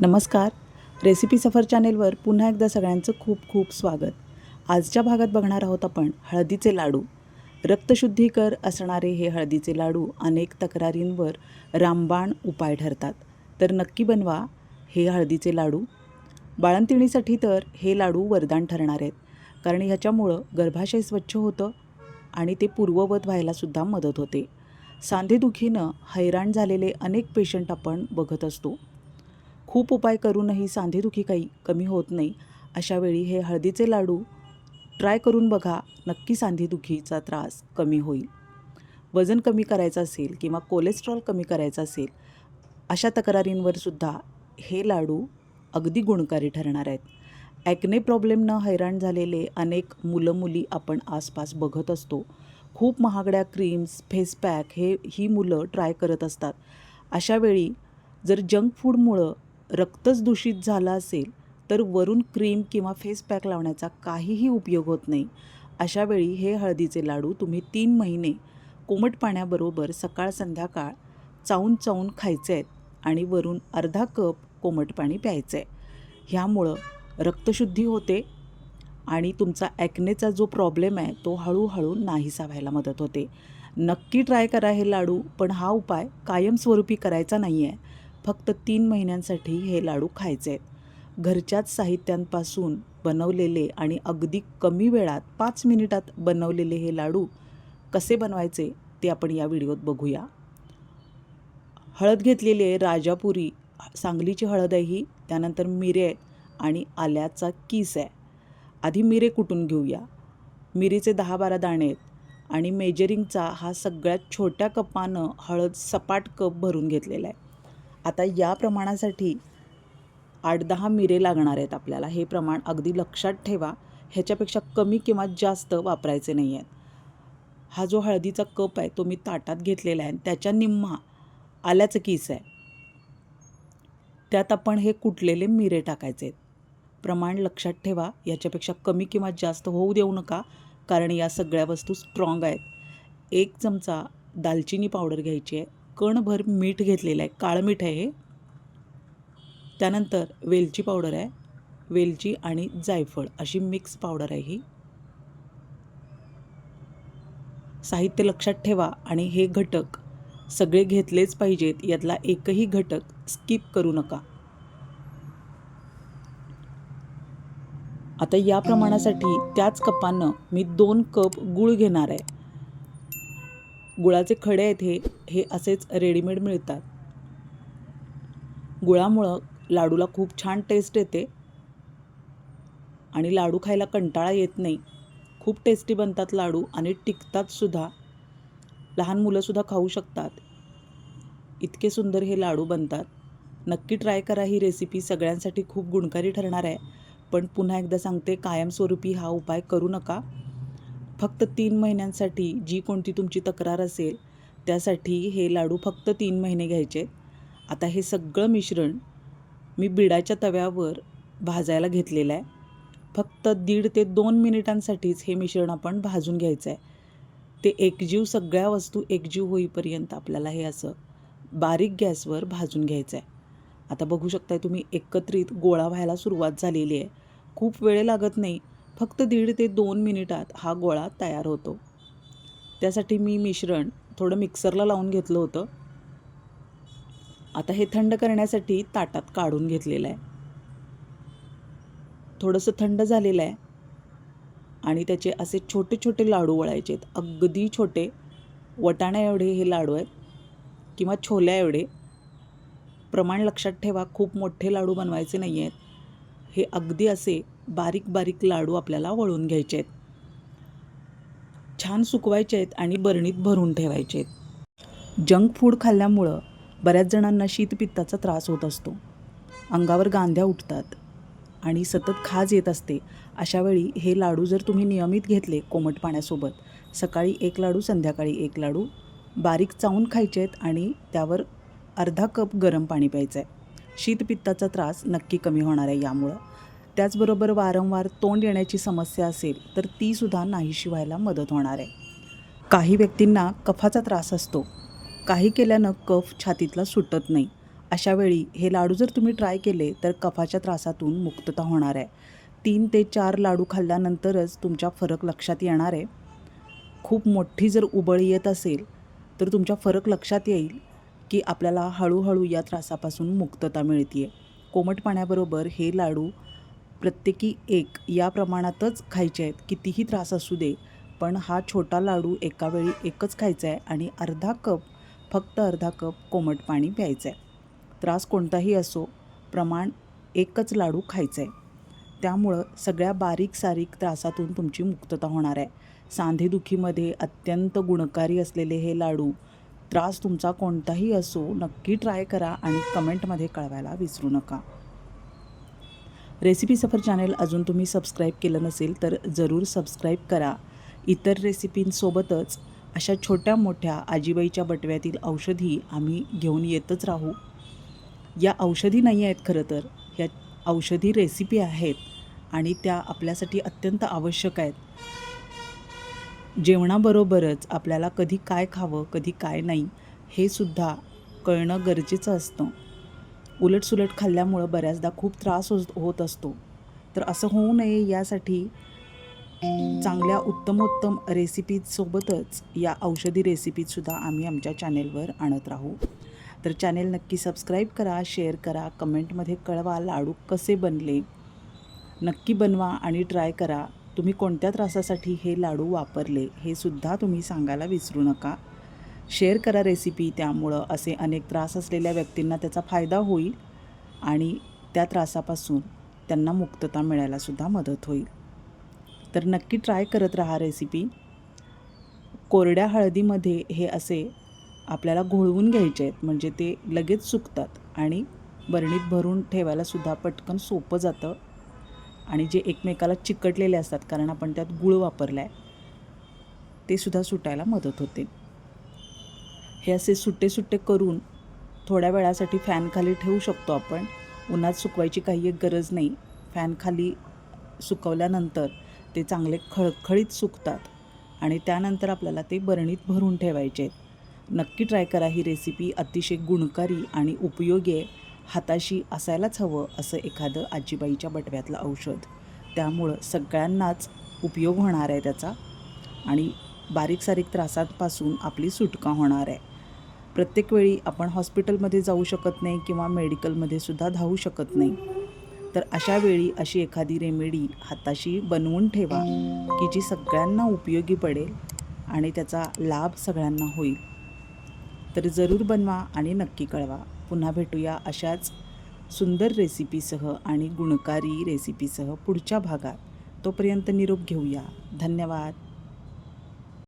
नमस्कार. रेसिपी सफर चॅनेलवर पुन्हा एकदा सगळ्यांचं खूप खूप स्वागत. आजच्या भागात बघणार आहोत आपण हळदीचे लाडू. रक्तशुद्धीकर असणारे हे हळदीचे लाडू अनेक तक्रारींवर रामबाण उपाय ठरतात. तर नक्की बनवा हे हळदीचे लाडू. बाळंतिणीसाठी तर हे लाडू वरदान ठरणार आहेत. कारण ह्याच्यामुळं गर्भाशय स्वच्छ होतं आणि ते पूर्ववत व्हायलासुद्धा मदत होते. सांधेदुखीनं हैराण झालेले अनेक पेशंट आपण बघत असतो. खूप उपाय करूनही सांधेदुखी काही कमी होत नाही. अशावेळी हे हळदीचे लाडू ट्राय करून बघा नक्की सांधेदुखीचा त्रास कमी होईल. वजन कमी करायचं असेल किंवा कोलेस्ट्रॉल कमी करायचं असेल अशा तक्रारींवर सुद्धा हे लाडू अगदी गुणकारी ठरणार आहेत. ॲक्ने प्रॉब्लेमनं हैराण झालेले अनेक मुलं मुली आपण आसपास बघत असतो. खूप महागड्या क्रीम्स फेस पॅक हे ही मुलं ट्राय करत असतात. अशावेळी जर जंक फूडमुळं रक्तच दूषित झालं असेल तर वरून क्रीम किंवा फेस पॅक लावण्याचा काहीही उपयोग होत नाही. अशा वेळी हे हळदीचे लाडू तुम्ही तीन महिने कोमट पाण्याबरोबर सकाळ संध्याकाळ चावून चावून खायचे आहेत आणि वरून अर्धा कप कोमट पाणी प्यायचं आहे. ह्यामुळं रक्तशुद्धी होते आणि तुमचा ॲक्नेचा जो प्रॉब्लेम आहे तो हळूहळू नाहीसा व्हायला मदत होते. नक्की ट्राय करा हे लाडू पण हा उपाय कायमस्वरूपी करायचा नाही आहे फक्त तीन महिन्यांसाठी हे लाडू खायचे आहेत. घरच्याच साहित्यांपासून बनवलेले आणि अगदी कमी वेळात पाच मिनिटात बनवलेले हे लाडू कसे बनवायचे ते आपण या व्हिडिओत बघूया. हळद घेतलेली आहे राजापुरी सांगलीची हळद आहे ही त्यानंतर मिरे आणि आल्याचा किस आहे. आधी मिरे कुटून घेऊया. मिरीचे दहा बारा दाणे आहेत आणि मेजरिंगचा हा सगळ्यात छोट्या कपानं हळद सपाट कप भरून घेतलेला आहे. आता या प्रमाणासाठी आठ दहा मिरे लागणार आहेत आपल्याला. हे प्रमाण अगदी लक्षात ठेवा. ह्याच्यापेक्षा कमी किंवा जास्त वापरायचे नाही आहेत. हा जो हळदीचा कप आहे तो मी ताटात घेतलेला आहे. आणि त्याच्या निम्मा आल्याचं किस आहे? त्यात आपण हे कुटलेले मिरे टाकायचे आहेत. प्रमाण लक्षात ठेवा. याच्यापेक्षा कमी किंवा जास्त होऊ देऊ नका कारण या सगळ्या वस्तू स्ट्रॉंग आहेत. एक चमचा दालचिनी पावडर घ्यायची आहे. कणभर मीठ घेतलेलं आहे. काळं मीठ आहे हे. त्यानंतर वेलची पावडर आहे. वेलची आणि जायफळ अशी मिक्स पावडर आहे ही. साहित्य लक्षात ठेवा आणि हे घटक सगळे घेतलेच पाहिजेत. यातला एकही घटक स्किप करू नका. आता या प्रमाणासाठी त्याच कपानं मी दोन कप गूळ घेणार आहे. गुळाचे खडे आहेत हे हे असेच रेडीमेड मिळतात. गुळामुळं लाडूला खूप छान टेस्ट येते आणि लाडू खायला कंटाळा येत नाही. खूप टेस्टी बनतात लाडू आणि टिकतातसुद्धा लहान मुलंसुद्धा खाऊ शकतात. इतके सुंदर हे लाडू बनतात. नक्की ट्राय करा ही रेसिपी सगळ्यांसाठी खूप गुणकारी ठरणार आहे. पण पुन्हा एकदा सांगते कायमस्वरूपी हा उपाय करू नका. फक्त तीन महिन्यांसाठी जी कोणती तुमची तक्रार असेल त्यासाठी हे लाडू फक्त तीन महिने घ्यायचे आता हे सगळं मिश्रण मी बिडाच्या तव्यावर भाजायला घेतलेलं आहे. फक्त दीड ते दोन मिनिटांसाठीच हे मिश्रण आपण भाजून घ्यायचं आहे ते एकजीव सगळ्या वस्तू एकजीव होईपर्यंत आपल्याला हे असं बारीक गॅसवर भाजून घ्यायचं आहे आता बघू शकताय तुम्ही एकत्रित गोळा व्हायला सुरुवात झालेली आहे. खूप वेळ लागत नाही. फक्त दीड ते दोन मिनिटात हा गोळा तयार होतो. त्यासाठी मी मिश्रण थोडं मिक्सरला लावून घेतलं होतं. आता हे थंड करण्यासाठी ताटात काढून घेतलेलं आहे. थोडंसं थंड झालेलं आहे. आणि त्याचे असे छोटे छोटे लाडू वळायचे आहेत. अगदी छोटे. वटाणा एवढे हे लाडू आहेत किंवा छोल्या एवढे. प्रमाण लक्षात ठेवा. खूप मोठे लाडू बनवायचे नाही आहेत हे अगदी असे बारीक बारीक लाडू आपल्याला वळून घ्यायचे आहेत छान सुकवायचे आहेत आणि बरणीत भरून ठेवायचे आहेत जंक फूड खाल्ल्यामुळं बऱ्याच जणांना शीतपित्ताचा त्रास होत असतो. अंगावर गांध्या उठतात आणि सतत खाज येत असते. अशा वेळी हे लाडू जर तुम्ही नियमित घेतले कोमट पाण्यासोबत सकाळी एक लाडू संध्याकाळी एक लाडू बारीक चावून खायचे आहेत आणि त्यावर अर्धा कप गरम पाणी प्यायचं आहे शीतपित्ताचा त्रास नक्की कमी होणार आहे यामुळं. त्याचबरोबर वारंवार तोंड येण्याची समस्या असेल तर तीसुद्धा नाहीशी व्हायला मदत होणार आहे. काही व्यक्तींना कफाचा त्रास असतो. काही केल्यानं कफ छातीतला सुटत नाही. अशा वेळी हे लाडू जर तुम्ही ट्राय केले तर कफाच्या त्रासातून मुक्तता होणार आहे. तीन ते चार लाडू खाल्ल्यानंतरच तुमच्या फरक लक्षात येणार आहे. खूप मोठी जर उबळ येत असेल तर तुमच्या फरक लक्षात येईल की आपल्याला हळूहळू या त्रासापासून मुक्तता मिळते आहे कोमट पाण्याबरोबर हे लाडू प्रत्येकी एक या प्रमाणातच खायचे आहेत. कितीही त्रास असू दे पण हा छोटा लाडू एका वेळी एकच खायचा आहे आणि अर्धा कप फक्त अर्धा कप कोमट पाणी प्यायचं आहे त्रास कोणताही असो प्रमाण एकच लाडू खायचं आहे त्यामुळं सगळ्या बारीक सारीक त्रासातून तुमची मुक्तता होणार आहे सांधेदुखीमध्ये अत्यंत गुणकारी असलेले हे लाडू त्रास तुमचा कोणताही असो नक्की ट्राय करा आणि कमेंटमध्ये कळवायला विसरू नका. रेसिपी सफर चॅनेल अजून तुम्ही सबस्क्राईब केलं नसेल तर जरूर सबस्क्राईब करा. इतर रेसिपींसोबतच अशा छोट्या मोठ्या आजीबाईच्या बटव्यातील औषधी आम्ही घेऊन येतच राहू. या औषधी नाही आहेत खरं तर ह्या औषधी रेसिपी आहेत आणि त्या आपल्यासाठी अत्यंत आवश्यक आहेत. जेवणाबरोबरच आपल्याला कधी काय खावं कधी काय नाही हे सुद्धा कळणं गरजेचं असतं. उलटसुलट खाल्ल्यामुळं बऱ्याचदा खूप त्रास होत होत असतो. तर असं होऊ नये यासाठी चांगल्या उत्तमोत्तम रेसिपीजसोबतच या औषधी रेसिपीजसुद्धा आम्ही आमच्या चॅनेलवर आणत राहू. तर चॅनेल नक्की सबस्क्राईब करा शेअर करा कमेंटमध्ये कळवा लाडू कसे बनले. नक्की बनवा आणि ट्राय करा. तुम्ही कोणत्या त्रासासाठी हे लाडू वापरले हे सुद्धा तुम्ही सांगायला विसरू नका. शेअर करा रेसिपी त्यामुळं असे अनेक त्रास असलेल्या व्यक्तींना त्याचा फायदा होईल आणि त्या त्रासापासून त्यांना मुक्तता मिळायलासुद्धा मदत होईल. तर नक्की ट्राय करत राहा रेसिपी कोरड्या हळदीमध्ये हे असे आपल्याला घोळवून घ्यायचे आहेत म्हणजे ते लगेच सुकतात आणि बरणीत भरून ठेवायलासुद्धा पटकन सोपं जातं आणि जे एकमेकाला चिकटलेले असतात कारण आपण त्यात गुळ वापरला आहे ते सुद्धा सुटायला मदत होते. हे असे सुट्टे सुट्टे करून थोड्या वेळासाठी फॅनखाली ठेवू शकतो आपण. उन्हात सुकवायची काही एक गरज नाही. फॅनखाली सुकवल्यानंतर ते चांगले खळखळीत सुकतात आणि त्यानंतर आपल्याला ते बरणीत भरून ठेवायचे. आहेत नक्की ट्राय करा ही रेसिपी. अतिशय गुणकारी आणि उपयोगी आहे. हाताशी असायलाच हवं असं एखादं आजीबाईच्या बटव्यातलं औषध. त्यामुळं सगळ्यांनाच उपयोग होणार आहे त्याचा आणि बारीक सारीक त्रासांपासून आपली सुटका होणार आहे. प्रत्येक वेळी आपण हॉस्पिटलमध्ये जाऊ शकत नाही किंवा मेडिकलमध्ये सुद्धा धावू शकत नाही. तर अशा वेळी अशी एखादी रेमेडी हाताशी बनवून ठेवा की जी सगळ्यांना उपयोगी पडेल आणि त्याचा लाभ सगळ्यांना होईल. तर जरूर बनवा आणि नक्की कळवा. पुन्हा भेटूया अशाच सुंदर रेसिपीसह आणि गुणकारी रेसिपीसह पुढच्या भागात. तोपर्यंत निरोप घेऊया. धन्यवाद.